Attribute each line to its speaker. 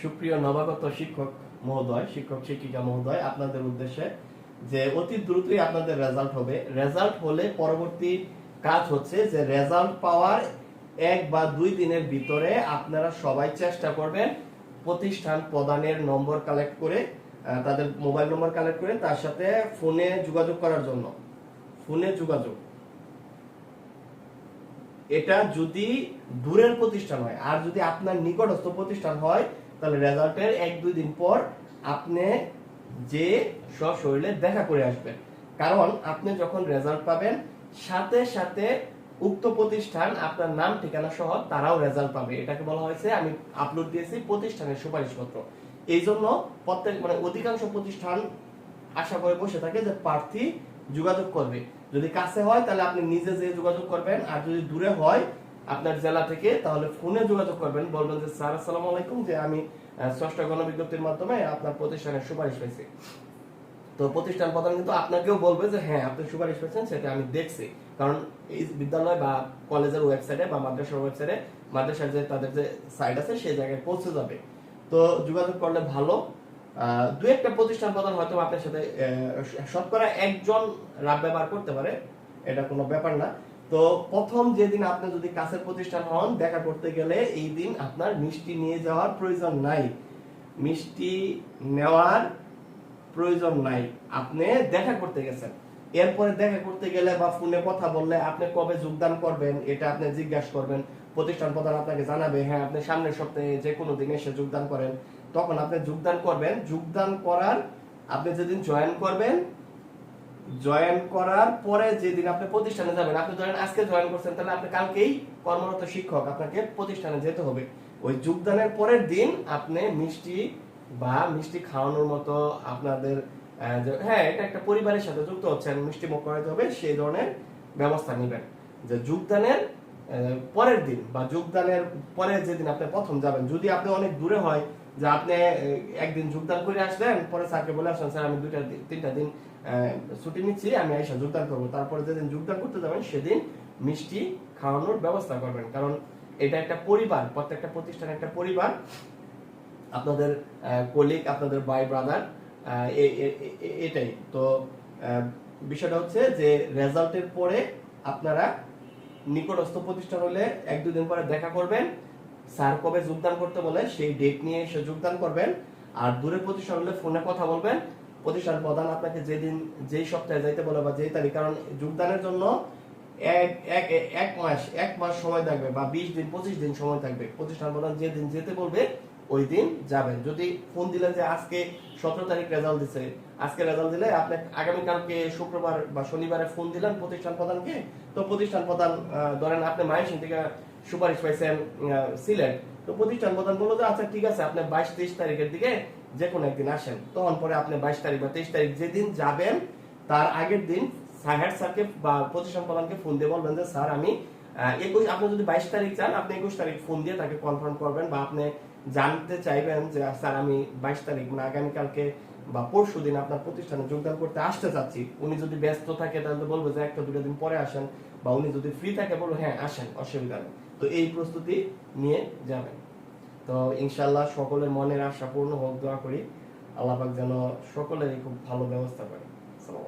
Speaker 1: সুপ্রিয় নবাগত শিক্ষক মহোদয়, শিক্ষক শিক্ষিকা মহোদয়, আপনাদের উদ্দেশ্যে যে অতি দ্রুতই আপনাদের রেজাল্ট হবে। রেজাল্ট হলে পরবর্তী কাজ হচ্ছে যে রেজাল্ট পাওয়ার এক বা দুই দিনের ভিতরে আপনারা সবাই চেষ্টা করবেন প্রতিষ্ঠান প্রদানের নম্বর কালেক্ট করে তাদের মোবাইল নম্বর কালেক্ট করে, তার সাথে ফোনে যোগাযোগ করার জন্য। ফোনে যোগাযোগ। এটা যদি দূরের প্রতিষ্ঠান হয়, আর যদি আপনার নিকটস্থ প্রতিষ্ঠান হয়, তাহলে রেজাল্টের এক, দুই দিন পর আপনি যে সশরীরে দেখা করে আসবেন। কারণ আপনি যখন রেজাল্ট পাবেন, সাথে সাথে উক্ত প্রতিষ্ঠান আপনার নাম, ঠিকানা সহ তারাও রেজাল্ট পাবে। এটাকে বলা হয়েছে, আমি আপলোড দিয়েছি, প্রতিষ্ঠানের সুপারিশপত্র। এই জন্য প্রত্যেক মানে অধিকাংশ প্রতিষ্ঠান আশা করে বসে থাকে যে প্রার্থী যোগাযোগ করবে। যদি কাছে হয়, তাহলে আপনি নিজে যে যোগাযোগ করবেন। আর যদি দূরে হয়, আপনার জেলা থেকে, তাহলে ফোনে যোগাযোগ করবেন। বলবেন যে, স্যার, আসসালামু আলাইকুম, যে আমি ষষ্ঠ গণবিজ্ঞপ্তির মাধ্যমে আপনার প্রতিষ্ঠানের সুপারিশ পেয়েছি। তো প্রতিষ্ঠান প্রধান কিন্তু আপনাকেও বলবে যে হ্যাঁ আপনি সুপারিশ পেয়েছেন, সেটা আমি দেখছি। কারণ এই বিদ্যালয় বা কলেজের ওয়েবসাইটে বা মাদ্রাসার ওয়েবসাইটে, মাদ্রাসার যে, তাদের যে সাইট আছে, সেই জায়গায় পৌঁছে যাবে। তো যোগাযোগ করলে ভালো। দু একটা প্রতিষ্ঠান প্রধান হয়তো আপনার সাথে শতকরা একজন রাব ব্যবহার করতে পারে, এটা কোনো ব্যাপার না। তো প্রথম যেদিন আপনি যদি কাছের প্রতিষ্ঠান হন, দেখা করতে গেলে এই দিন আপনার মিষ্টি নিয়ে যাওয়ার প্রয়োজন নাই। মিষ্টি নেওয়ার প্রয়োজন নাই। আপনি দেখা করতে গেছেন। এরপরে দেখা করতে গেলে বা ফোনে কথা বললে আপনি কবে যোগদান করবেন, এটা আপনি জিজ্ঞাসা করবেন। প্রতিষ্ঠান প্রধান আপনাকে জানাবে হ্যাঁ আপনি সামনের সপ্তাহে যে কোনো দিন এসে যোগদান করেন। তখন আপনি যোগদান করবেন। যোগদান করার আপনি যেদিন জয়েন করবেন জয়েন করার পরে যেদিন আপনি প্রতিষ্ঠানে যাবেন, আপনি ধরেন আজকে জয়েন করছেন, তাহলে আপনি কালকেই কর্মরত শিক্ষক আপনাকে প্রতিষ্ঠানে যেতে হবে। ওই যোগদানের পরের দিন আপনি মিষ্টি বা মিষ্টি খাওয়ানোর মতো আপনাদের হ্যাঁ এটা একটা পরিবারের সাথে যুক্ত হচ্ছেন, মিষ্টি মুখ করাতে হবে, সেই ধরনের ব্যবস্থা নেবেন। যে যোগদানের পরের দিন বা যোগদানের পরে যেদিন আপনি প্রথম যাবেন, যদি আপনি অনেক দূরে হয় যে আপনি একদিন যোগদান করে আসলেন পরে স্যারকে বলে আসলেন স্যার, আমি দুইটা তিনটা দিন ছুটি নিচ্ছি, আমি এসে যোগদান করব। তারপরে যেদিন যোগদান করতে যাবেন, সেদিন মিষ্টি খাওয়ানোর ব্যবস্থা করবেন। কারণ এটা একটা পরিবার, প্রত্যেকটা প্রতিষ্ঠান একটা পরিবার। আপনাদের কলিগ আপনাদের বাই ব্রাদার এটাই। তো বিষয়টা হচ্ছে যে রেজাল্টের পরে আপনারা নিকটস্থ প্রতিষ্ঠান হলে এক দুদিন পরে দেখা করবেন। স্যার কবে যোগদান করতে বলে, সেই ডেট নিয়ে এসে যোগদান করবেন। আর দূরে প্রতিষ্ঠান হলে ফোনে কথা বলবেন। প্রতিষ্ঠান প্রধান আপনাকে যেদিন, যেই সপ্তাহে যাইতে বলে বা যেই তারিখ, কারণ যোগদানের জন্য এক এক এক মাস এক মাস সময় থাকবে বা বিশ দিন, পঁচিশ দিন সময় থাকবে। প্রতিষ্ঠান প্রধান যেদিন যেতে বলবে ওই দিন যাবেন। যদি ফোন দিলেন যে আজকে সতেরো তারিখ রেজাল্ট দিছে, আজকে রেজাল্ট দিলে আপনি আগামীকালকে শুক্রবার বা শনিবারে ফোন দিলেন প্রতিষ্ঠান প্রধানকে, তো প্রতিষ্ঠান প্রধান ধরেন আপনি মাইসিং থেকে সুপারিশ পাইছেন সিলেট, তো প্রতিষ্ঠান প্রধান বলল যে আচ্ছা ঠিক আছে, আপনি বাইশ তেইশ তারিখের দিকে যে কোনো একদিন আসেন। তখন পরে আপনি বাইশ তারিখ বা তেইশ তারিখ যেদিন যাবেন, তার আগের দিন হেড স্যারকে বা প্রতিষ্ঠান প্রধানকে ফোন দিয়ে বলবেন যে, স্যার, আমি একুশ, আপনি যদি বাইশ তারিখ চান, আপনি একুশ তারিখ ফোন দিয়ে তাকে কনফার্ম করবেন বা আপনি জানতে চাইবেন যে, স্যার, আমি বাইশ তারিখ মানে আগামীকালকে বা পরশু দিন আপনার প্রতিষ্ঠানে যোগদান করতে আসতে চাচ্ছি। উনি যদি ব্যস্ত থাকে, তাহলে বলব যে একটা দুটো দিন পরে আসেন। বা উনি যদি ফ্রি থাকে, বলব হ্যাঁ আসেন, অসুবিধা নেই। তো এই প্রস্তুতি নিয়ে যাবেন। তো ইনশাল্লাহ সকলের মনের আশা পূর্ণ হোক, দোয়া করি। আল্লাহ পাক যেন সকলেরই খুব ভালো ব্যবস্থা করে।